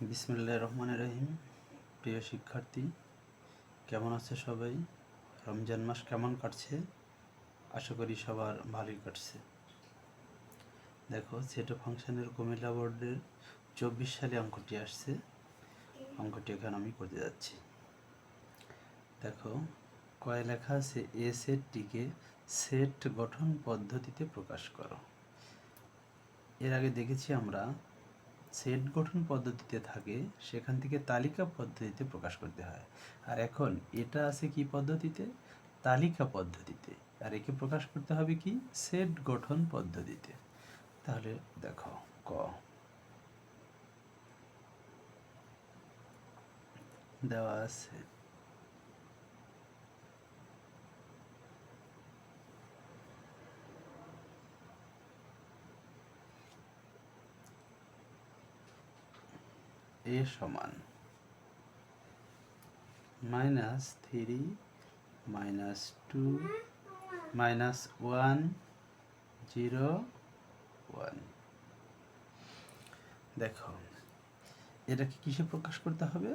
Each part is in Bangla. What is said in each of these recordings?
বিসমুল্লাহ রহমান রহিম। প্রিয় শিক্ষার্থী, কেমন আছে সবাই? রমজান মাস কেমন কাটছে? আশা করি সবার ভালোই কাটছে। দেখো সেটো ফাংশনের কুমিল্লা বোর্ডের চব্বিশ সালে অঙ্কটি আসছে। অঙ্কটি এখানে আমি করতে যাচ্ছি। দেখো, কয় লেখা আছে? এ সেটটিকে সেট গঠন পদ্ধতিতে প্রকাশ করো। এর আগে দেখেছি আমরা সেট গঠন পদ্ধতিতে থাকে, সেখান থেকে তালিকা পদ্ধতিতে প্রকাশ করতে হয়। আর এখন এটা আছে কি পদ্ধতিতে? তালিকা পদ্ধতিতে। আর একে প্রকাশ করতে হবে কি? সেট গঠন পদ্ধতিতে। তাহলে দেখো, ক। দেওয়া আছে। এ সমান minus three minus two minus one zero one. দেখো, এটাকে কিসে প্রকাশ করতে হবে?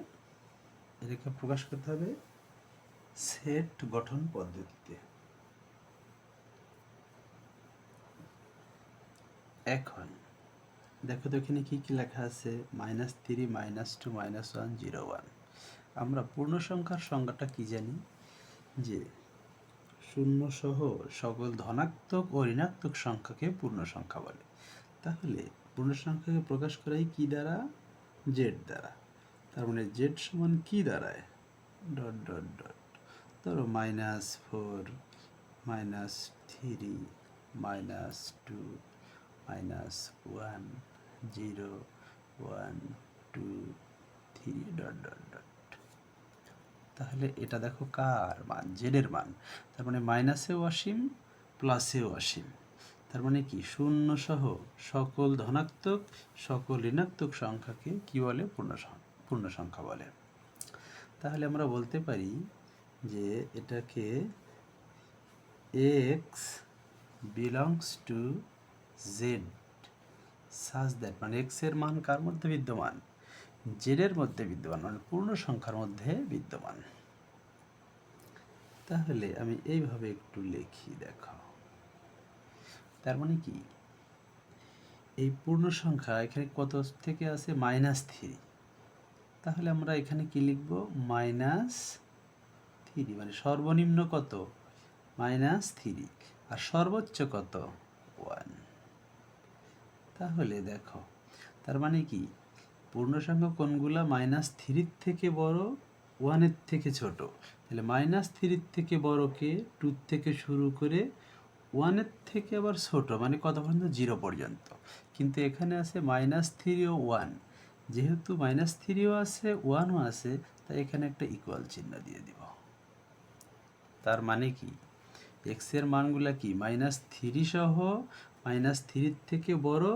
এটাকে প্রকাশ করতে হবে সেট গঠন পদ্ধতিতে। এখন দেখো তো এখানে কি কি লেখা আছে? Minus three minus two minus one zero one আমরা পূর্ণ সংখ্যার সংজ্ঞাটা কি জানি? যে শূন্য সহ সকল ধনাত্মক ও ঋণাত্মক সংখ্যাকে পূর্ণ সংখ্যা বলে। তাহলে পূর্ণ সংখ্যাকে প্রকাশ করাই কি দ্বারা? জেড দ্বারা। তার মানে জেড সমান কি দাঁড়ায় ডট ডট ডট ধরো minus four minus three minus two minus one zero one two three dot dot dot তাহলে এটা দেখো কার মান? জেডের মান। তার মানে মাইনাসেও অসীম প্লাসেও অসীম। তার মানে কি? শূন্য সহ সকল ধনাত্মক, সকল ঋণাত্মক সংখ্যাকে কি বলে? পূর্ণ পূর্ণ সংখ্যা বলে। তাহলে আমরা বলতে পারি যে এটাকে X belongs to Z such that মানে এক্সের মান কার মধ্যে বিদ্যমান? জেডের মধ্যে বিদ্যমান মানে পূর্ণ সংখ্যার মধ্যে বিদ্যমান। তাহলে আমি এইভাবে একটু লিখি, দেখো। তার মানে কি? এই পূর্ণ সংখ্যা এখানে কত থেকে আছে? Minus three. তাহলে আমরা এখানে কি লিখব? মাইনাস থ্রি মানে সর্বনিম্ন কত? Minus three. আর সর্বোচ্চ কত? ওয়ান। তাহলে দেখো, তার মানে কি? পূর্ণ সংখ্যা কোনগুলা? মাইনাস থ্রির থেকে বড়, ওয়ানের থেকে ছোট। তাহলে মাইনাস থ্রির থেকে বড়কে টুর থেকে শুরু করে ওয়ানের থেকে আবার ছোট মানে কত পর্যন্ত? জিরো পর্যন্ত। কিন্তু এখানে আছে মাইনাস থ্রি ও ওয়ান। যেহেতু মাইনাস থ্রিও আছে, ওয়ানও আছে, তাই এখানে একটা ইকুয়াল চিহ্ন দিয়ে দিব। তার মানে কি? এক্সের মানগুলা কি? মাইনাস থ্রি সহ মাইনাস থ্রির থেকে বড়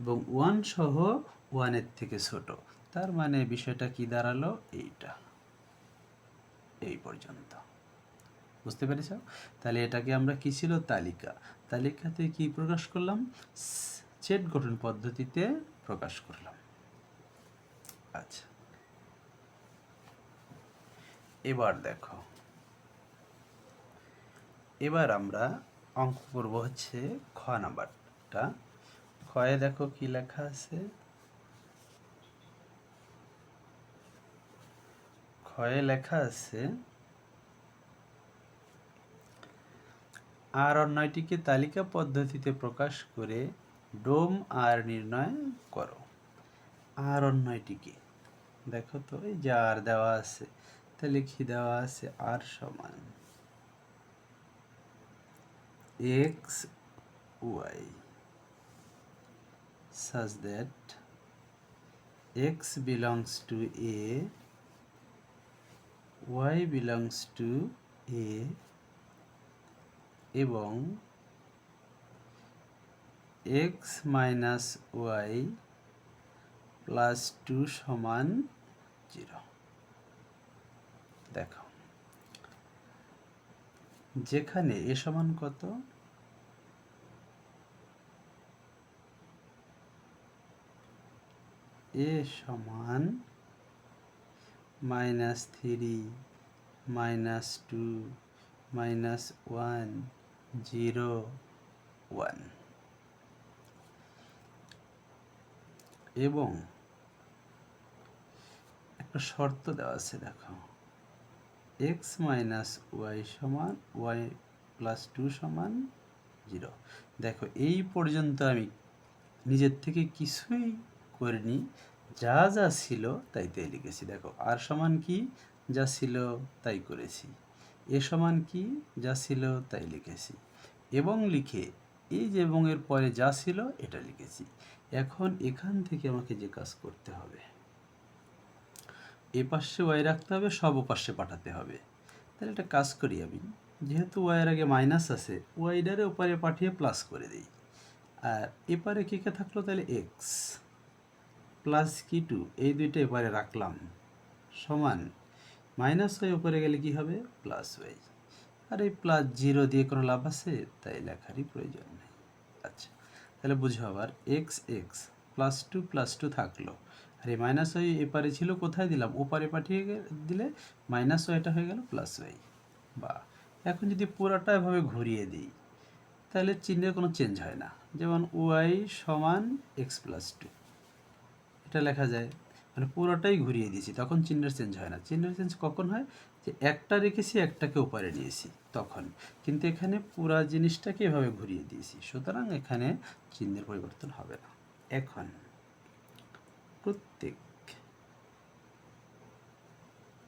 এবং ওয়ান সহ ওয়ানের থেকে ছোট। তার মানে বিষয়টা কি দাঁড়াল? এইটা। এই পর্যন্ত। বুঝতে পেরেছ? তাহলে এটাকে আমরা কি ছিল? তালিকা। তালিকাতে কি প্রকাশ করলাম? সেট গঠন পদ্ধতিতে প্রকাশ করলাম। আচ্ছা। এবার দেখো। এবার আমরা অঙ্ক করব হচ্ছে খ নাম্বারটা খয়ে দেখো কি লেখা আছে। খয়ে লেখা আছে, আর অন্যটিকে তালিকা পদ্ধতিতে প্রকাশ করে ডোম আর নির্ণয় করো। আর অন্যটিকে, দেখো তো, এই যে আর দেওয়া আছে তাহলে লিখি দেওয়া আছে আর সমান। X, y. Such that x belongs to a y belongs to a এবং x minus y plus two সমান জিরো দেখো যেখানে এ সমান কত এ সমান minus three minus two minus one zero one এবং একটা শর্ত দেওয়া আছে, দেখো। এক্স মাইনাস ওয়াই সমান ওয়াই প্লাস টু সমান জিরো দেখো, এই পর্যন্ত আমি নিজের থেকে কিছুই করিনি। যা যা ছিল তাই তাই লিখেছি। দেখো, আর সমান কি? যা ছিল তাই করেছি। এ সমান কি? যা ছিল তাই লিখেছি। এবং লিখে এই যে এবং এর পরে যা ছিল, এটা লিখেছি। এখন এখান থেকে আমাকে যে কাজ করতে হবে, এ পাশে ওয়াই রাখতে হবে, সব পাশে পাঠাতে হবে। তাহলে একটা কাজ করি আমি। যেহেতু ওয়াইয়ের আগে মাইনাস আছে ওয়াইডারে ওপারে পাঠিয়ে প্লাস করে দিই। আর এপারে কে কে থাকল? তাহলে এক্স প্লাস কি টু? এই দুইটা এপারে রাখলাম। সমান। মাইনাস ওয়াই উপরে গেলে কি হবে? Plus Y. আর এই প্লাস জিরো দিয়ে কোনো লাভ আছে? তাই লেখারই প্রয়োজন নেই। আচ্ছা তাহলে বুঝো আবার। X x plus two plus two থাকল। আর এই মাইনাস ওয়াই এপারে ছিল, কোথায় দিলাম? ওপারে পাঠিয়ে দিলে মাইনাস ওয়াইটা হয়ে গেল প্লাস ওয়াই। বা, এখন যদি পুরাটা এভাবে ঘুরিয়ে দিই, তাহলে চিহ্নের কোনো চেঞ্জ হয় না। যেমন ওয়াই সমান এক্স প্লাস টু। এটা লেখা যায় মানে পুরোটাই ঘুরিয়ে দিয়েছি, তখন চিহ্নের চেঞ্জ হয় না। চিহ্নের চেঞ্জ কখন হয়? যে একটা রেখেছি, একটাকে উপরে নিয়েছি, তখন। কিন্তু এখানে পুরা জিনিসটাকে এভাবে ঘুরিয়ে দিয়েছি, সুতরাং এখানে চিহ্নের পরিবর্তন হবে না। এখন, প্রত্যেক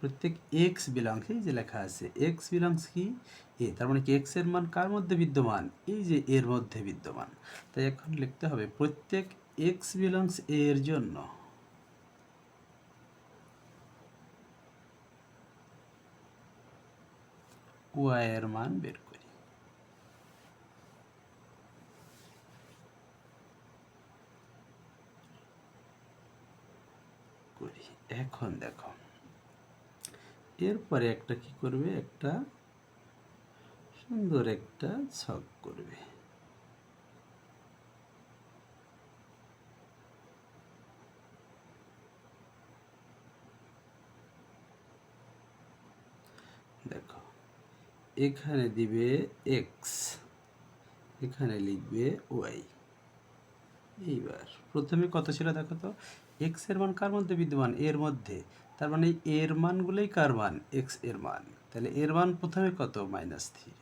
প্রত্যেক এক্স বিলংস এই যে লেখা আছে এক্স বিলংস কি? এ, তার মানে কি এক্সের মান কার মধ্যে বিদ্যমান? এই যে এর মধ্যে বিদ্যমান। তাই এখন লিখতে হবে প্রত্যেক এক্স বিলংস এ এর জন্য। ওয়াই এর মান বের করি। এখন দেখো, এরপরে একটা কি করবে? একটা সুন্দর একটা ছক করবে দেখো এখানে দিবে এক্স, এখানে লিখবে ওয়াই। এইবার, প্রথমে কত ছিল দেখো তো? এক্সের মান কার মধ্যে বিদ্যমান? এর মধ্যে। তার মানে এর মানগুলোই কার মান? এক্সের মান। তাহলে এর মান প্রথমে কত? Minus three.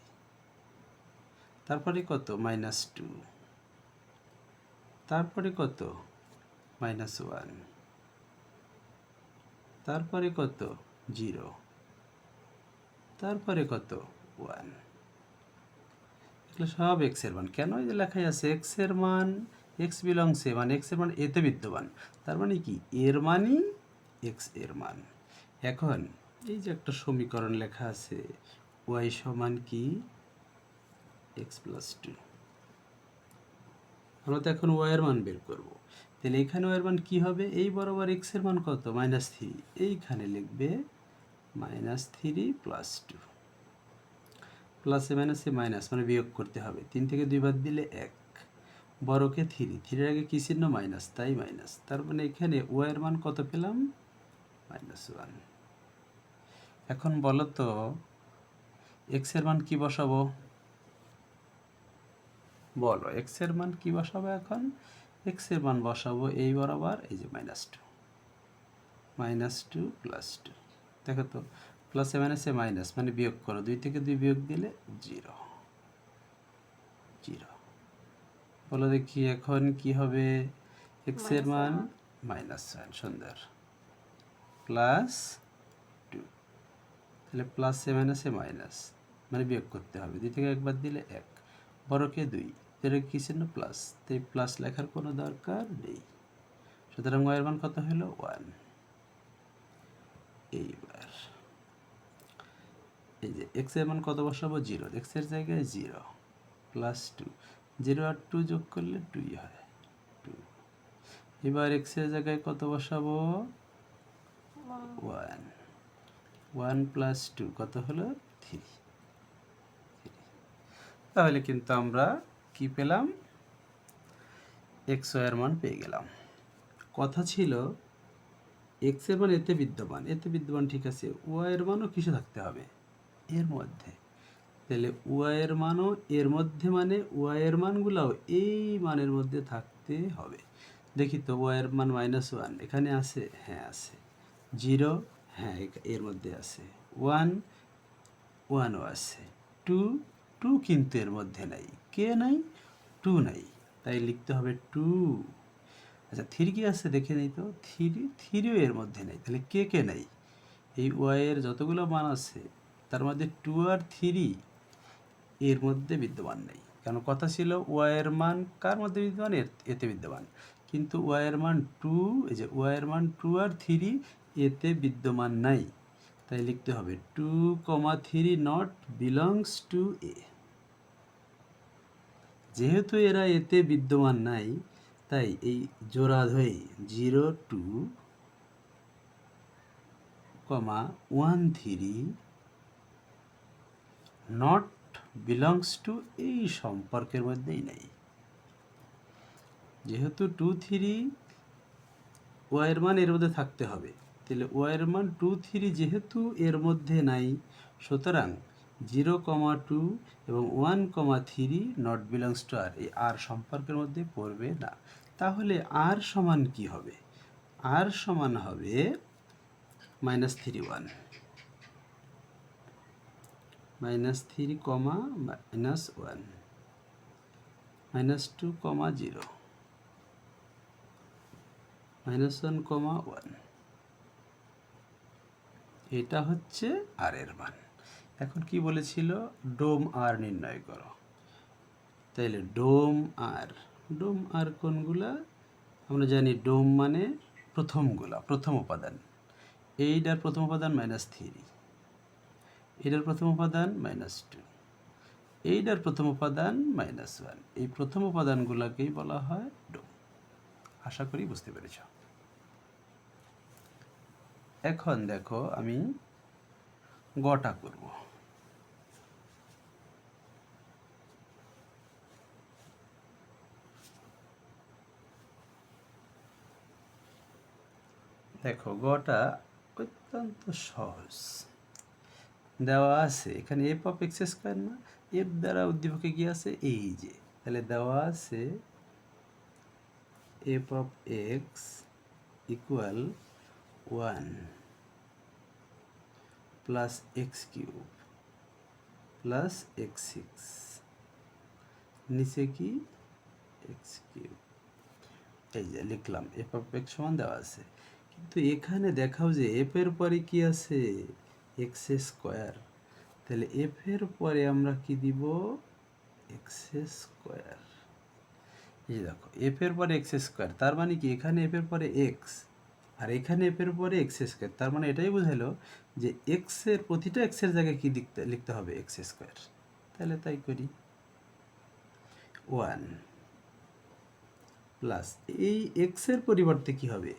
তারপরে কত? Minus two. তারপরে কত? Minus one. তারপরে কত? জিরো। তারপরে কত? ওয়ান এগুলো সব এক্সের মান। কেন এই যে লেখাই আছে এক্সের মান এক্স বিলংস এ মানে এক্সের মান এতে বিদ্যমান। তার মানে কি? এর মানই এক্সের মান। এখন এই যে একটা সমীকরণ লেখা আছে ওয়াই সমান কি? এক্স প্লাস টু আমরা তো এখন ওয়াই এর মান বের করব। তাহলে এখানে ওয়াই এর মান কি হবে? এই বরাবর এক্সের মান কত? মাইনাস থ্রি এইখানে লিখবে মাইনাস থ্রি প্লাস টু প্লাসে মাইনাসে মাইনাস মানে বিয়োগ করতে হবে। তিন থেকে দুই বাদ দিলে এক। বড়কে থ্রি থ্রির আগে কি চিহ্ন? মাইনাস তাই মাইনাস তার মানে এখানে ওয়াইয়ের মান কত পেলাম? মাইনাস ওয়ান এখন বলো তো এক্সের মান কি বসাবো? বলো এক্সের মান কি বসাবো এখন? এক্সের মান বসাবো এই বরাবর, এই যে minus two minus two plus two দেখো তো প্লাসে মাইনাসে মাইনাস মানে বিয়োগ করো। দুই থেকে দুই বিয়োগ দিলে জিরো জিরো বলো দেখি এখন কি হবে? এক্সের মান মাইনাস ওয়ান সুন্দর। প্লাস টু তাহলে প্লাসে মাইনাসে মাইনাস মানে বিয়োগ করতে হবে। দুই থেকে একবার দিলে এক। বড়কে দুই। এর কি চিহ্ন? প্লাস তাই প্লাস লেখার কোনো দরকার নেই। সুতরাং ওয়াইয়ের মান কত হলো? ওয়ান এইবার। এই যে এক্সের মান কত বসাবো? জিরো এক্সের জায়গায় জিরো প্লাস টু জিরো আর টু যোগ করলে টুই হয়। টু এবার এক্সের জায়গায় কত বসাবো? ওয়ান ওয়ান প্লাস টু কত হলো? থ্রি তাহলে কিন্তু আমরা কি পেলাম? এক্সের মান পেয়ে গেলাম। কথা ছিল এক্সের মান এতে বিদ্যমান। এতে বিদ্যমান ঠিক আছে। ওয়াই এর মানও কিসে থাকতে হবে? এর মধ্যে। তাহলে ওয়াই এর মানও এর মধ্যে মানে ওয়াই এর মানগুলাও এই মানের মধ্যে থাকতে হবে। দেখি তো ওয়াই মান মাইনাস ওয়ান এখানে আছে? হ্যাঁ আছে। জিরো হ্যাঁ এর মধ্যে আছে। ওয়ান ওয়ানও আছে। টু টু কিন্তু এর মধ্যে নাই। কে নাই? টু নাই। তাই লিখতে হবে টু আচ্ছা থ্রি কি আছে? দেখে নেই তো। থ্রি থ্রিও এর মধ্যে নেই। তাহলে কে কে নাই? এই ওয়াইয়ের যতগুলো মান আছে তার মধ্যে টু আর থ্রি এর মধ্যে বিদ্যমান নেই। কারণ কথা ছিল ওয়াইয়ের মান কার মধ্যে বিদ্যমান? এর, এতে বিদ্যমান। কিন্তু ওয়াইয়ের মান টু এই যে ওয়াইয়ের মান টু আর থ্রি এতে বিদ্যমান নাই। তাই লিখতে হবে two comma three not belongs to a যেহেতু এরা এতে বিদ্যমান নাই, তাই এই জোড়া ধরে zero two comma one three not belongs to এই সম্পর্কের মধ্যেই নেই। যেহেতু টু থ্রি ওয়াইয়ের মান এর মধ্যে থাকতে হবে, তাহলে ওয়াইয়ের মান টু থ্রি যেহেতু এর মধ্যে নাই, সুতরাং জিরো কমা টু এবং one comma three not belongs to R এই আর সম্পর্কের মধ্যে পড়বে না। তাহলে আর সমান কি হবে? আর সমান হবে minus three one minus three comma minus one minus two comma zero minus one comma one এটা হচ্ছে আর এর মান। এখন কি বলেছিল? ডোম আর নির্ণয় করো। তাইলে ডোম আর ডোম আর কোনগুলা? আমরা জানি ডোম মানে প্রথমগুলা, প্রথম উপাদান। এইটার প্রথম উপাদান মাইনাস থ্রি এটার প্রথম উপাদান মাইনাস টু এইটার প্রথম উপাদান মাইনাস ওয়ান এই প্রথম উপাদানগুলোকেই বলা হয় ডোম আশা করি বুঝতে পেরেছ। এখন দেখো আমি গটা করব। দেখো গটা অত্যন্ত সহজ। দেওয়া আছে। এখানে এফ অফ এক্স স্কোয়ার না? এফ দ্বারা উদ্দীপকে কি আছে? এই যে। তাহলে দেওয়া আছে f of x equal one plus x cube plus x six নিচে কি? এক্স কিউব এই যে লিখলাম। এফ অফ এক্স সমান দেওয়া আছে। কিন্তু এখানে দেখাও যে এফ এর পরে কি আছে? X square. তাহলে এফ এর পরে আমরা কি দিব? X square. এই দেখো, এফ এর পরে এক্স স্কোয়ার, তার মানে কি? এখানে এফ এর পরে এক্স, আর এখানে এফ এর পরে এক্স স্কোয়ার। তার মানে এটাই বোঝালো যে এক্সের প্রতিটা এক্সের জায়গায় কি লিখতে লিখতে হবে? X square. তাহলে তাই করি। ওয়ান প্লাস এই এক্সের পরিবর্তে কি হবে?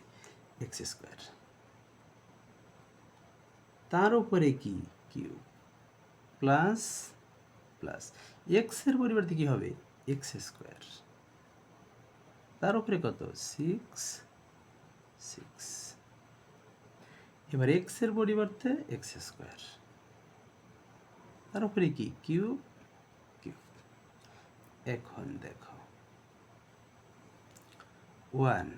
X square. তার উপরে কি? কিউ প্লাস প্লাস এক্সের পরিবর্তে কি হবে? এক্স স্কোয়ার তার উপরে কত? সিক্স সিক্স এবার এক্সের পরিবর্তে এক্স স্কোয়ার তার উপরে কি? কিউ কিউ এখন দেখো। ওয়ান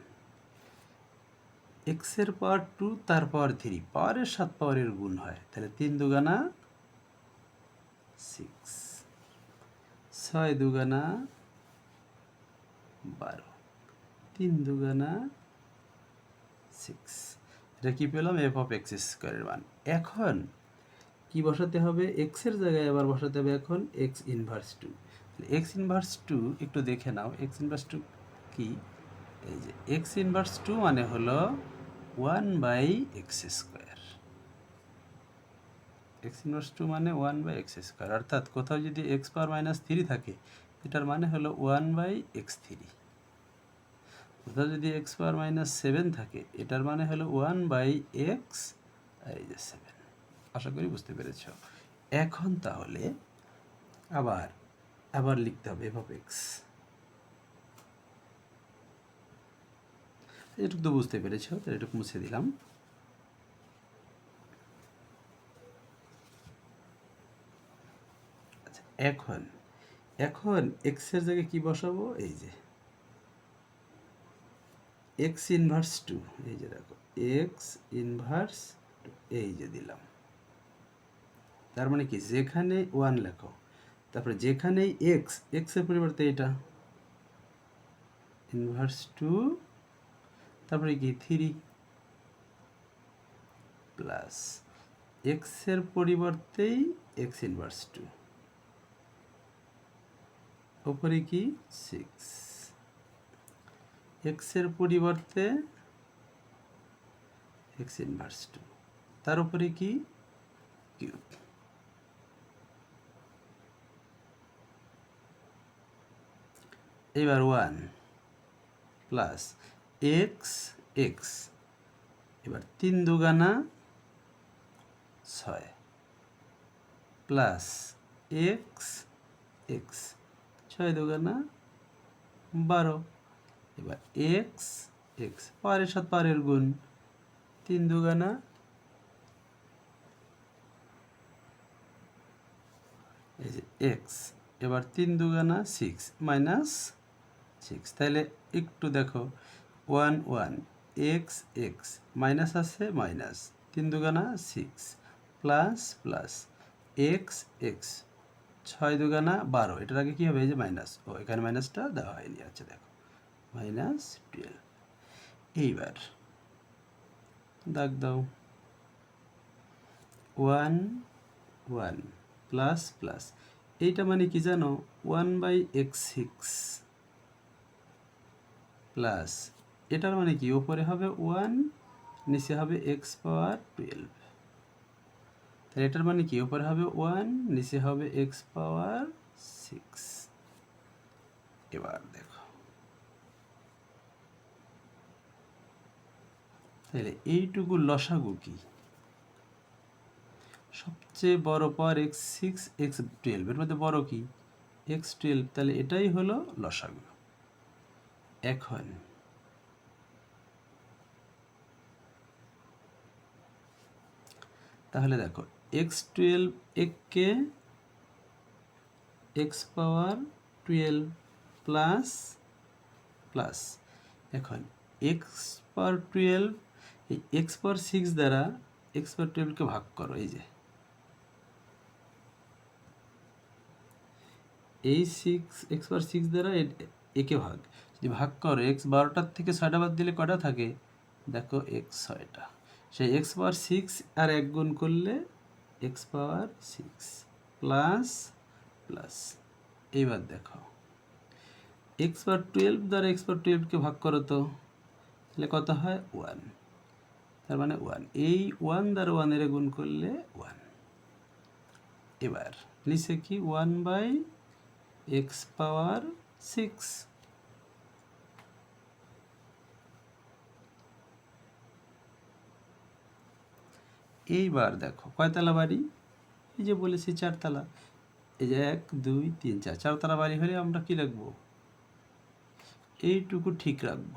এক্সের পাওয়ার টু তার পাওয়ার থ্রি পাওয়ারের সাত পাওয়ারের গুণ হয়। তাহলে তিন দুগানা সিক্স ছয় দুগানা বারো। তিন দুগানা সিক্স এটা কি পেলাম? এফ অফ এক্স স্কোয়ারের মান। এখন কি বসাতে হবে? এক্সের জায়গায় আবার বসাতে হবে এখন x inverse two x inverse two একটু দেখে নাও। এক্স ইনভার্স টু কি? এই যে এক্স ইনভার্স টু মানে হলো one by x square. X inverse two মানে ওয়ান বাই এক্স স্কোয়ার। অর্থাৎ কোথাও যদি এক্স পাওয়ার মাইনাস থ্রি থাকে, এটার মানে হলো ওয়ান বাই এক্স থ্রি। কোথাও যদি এক্স পাওয়ার মাইনাস সেভেন থাকে, এটার মানে হলো ওয়ান বাই এক্স এই যে সেভেন। আশা করি বুঝতে পেরেছ। এখন তাহলে আবার আবার লিখতে হবে অফ এক্স। এটুকু তো বুঝতে পেরেছ তো এটুকু মুছে দিলাম। আচ্ছা এখন এখন এক্সের জায়গায় কি বসাবো? এই যে। এক্স ইনভার্স টু এই যে দেখো এক্স ইনভার্স এই যে দিলাম। তার মানে কি? যেখানে ওয়ান লেখো, তারপরে যেখানেই এক্স এক্সের পরিবর্তে এটা ইনভার্স টু তারপরে কি? থ্রি প্লাস এক্সের পরিবর্তেই এক্স ইনভার্স টু ওপরে কি? সিক্স এক্সের পরিবর্তে এক্স ইনভার্স টু তার উপরে কি? কিউব এবার ওয়ান প্লাস এক্স এক্স এবার তিন দুগানা ছয় প্লাস এক্স এক্স ছয় দুগানা বারো। এবার এক্স এক্স পারের সাথে পারের গুণ। তিন দুগানা এই যে এক্স এবার তিন দুগানা সিক্স মাইনাস সিক্স তাহলে একটু দেখো। One one, x x, minus আছে মাইনাস, তিন দুগানা six, plus plus, x x, ছয় দুগানা বারো, এটার আগে কী হবে? যে মাইনাস, ও এখানে মাইনাসটা দেওয়া হয়নি আচ্ছা দেখো, মাইনাস টুয়েলভ। এইবার, দাগ দাও। ওয়ান ওয়ান, প্লাস প্লাস, এইটা মানে কি জানো? One by x six, plus এটার মানে কি? ওপরে হবে ওয়ান নিচে হবে এক্স পাওয়ার টুয়েলভ তাহলে এটার মানে কি? ওপরে হবে ওয়ান নিচে হবে এক্স পাওয়ার সিক্স এবার দেখো। তাহলে এইটুকু লসাগু কি? সবচেয়ে বড় power x six x twelve এর মধ্যে বড় কি? এক্স টুয়েলভ তাহলে এটাই হলো লসাগু। এখন তাহলে দেখো, এক্স টুয়েলভ এককে x power twelve plus plus. এখন, এক্স পাওয়ার টুয়েলভ, এই এক্স পাওয়ার সিক্স দ্বারা এক্স পাওয়ার টুয়েলভকে ভাগ করো, এই যে। এই সিক্স, এক্স পাওয়ার সিক্স দ্বারা একে ভাগ। যদি ভাগ করো, এক্স বারোটার থেকে ছয়টা বাদ দিলে কটা থাকে? দেখো, এক্স ছয়টা। সেই এক্স পাওয়ার সিক্স আর এক গুণ করলে x power six plus plus এইবার দেখো। এক্স পাওয়ার টুয়েলভ দ্বারা এক্স পাওয়ার টুয়েলভকে ভাগ করো তো। তাহলে কত হয়? ওয়ান তার মানে ওয়ান এই ওয়ান দ্বারা ওয়ানের গুণ করলে ওয়ান এবার নিচে কি? One by x power six এইবার দেখো, কয়তলা বাড়ি? এই যে বলেছি চারতলা। এই যে এক, দুই, তিন, চার, চারতলা বাড়ি হলে আমরা কি রাখব? এইটুকু ঠিক রাখব।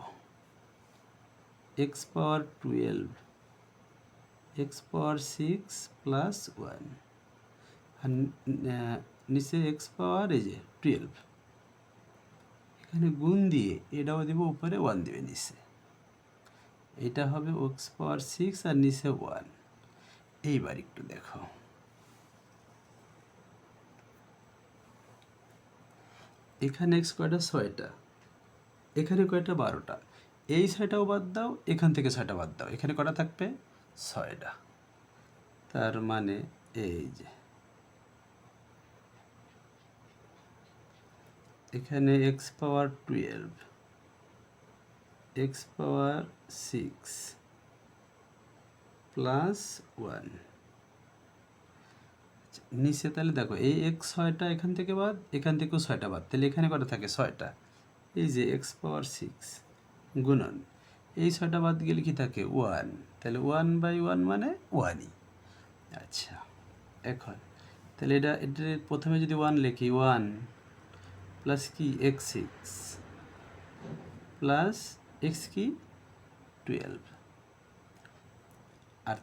X power twelve, x power six plus one, আর নিচে এক্স পাওয়ার এই যে টুয়েলভ। এখানে গুণ দিয়ে এটাও দেবো, উপরে ওয়ান দেবে নিচে। এটা হবে এক্স পাওয়ার সিক্স আর নিচে ওয়ান। এইবার একটু দেখো। এখানে এক্স কয়টা? ছয়টা। এখানে কয়টা? বারোটা। এই ছয়টাও বাদ দাও, এখান থেকে ছয়টা বাদ দাও। এখানে কটা থাকবে? ছয়টা। তার মানে এই যে, এখানে x power twelve x power six plus one নিচে তাহলে দেখো, এই এক্স ছয়টা এখান থেকে বাদ, এখান থেকেও ছয়টা বাদ। তাহলে এখানে কটা থাকে? ছয়টা। এই যে এক্স পাওয়ার সিক্স গুণন, এই ছয়টা বাদ গেলে কি থাকে? ওয়ান তাহলে ওয়ান বাই ওয়ান মানে ওয়ানই আচ্ছা এখন, তাহলে এটা এটা প্রথমে যদি ওয়ান লিখি ওয়ান প্লাস কি? এক্স সিক্স প্লাস এক্স কি? টুয়েলভ আর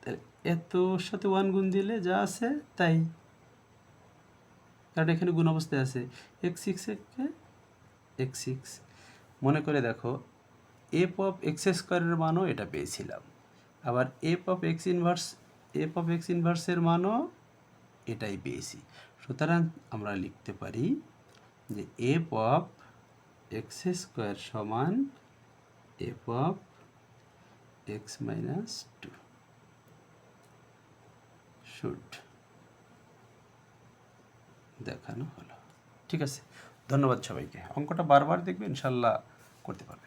তাহলে এতর সাথে ওয়ান গুণ দিলে যা আছে তাই। কারণ এখানে গুণ অবস্থায় আছে। এক্স সিক্স একে এক্স সিক্স মনে করে দেখো এফ অফ এক্স স্কোয়ারের মানও এটা পেয়েছিলাম। আবার f of x inverse f of x ইনভার্সের মানও এটাই পেয়েছি। সুতরাং আমরা লিখতে পারি যে এফ অফ এক্স স্কোয়ার সমান f of x minus two should দেখানো হলো। ঠিক আছে। ধন্যবাদ সবাইকে। অঙ্কটা বারবার দেখবে ইনশাল্লাহ করতে পারবে।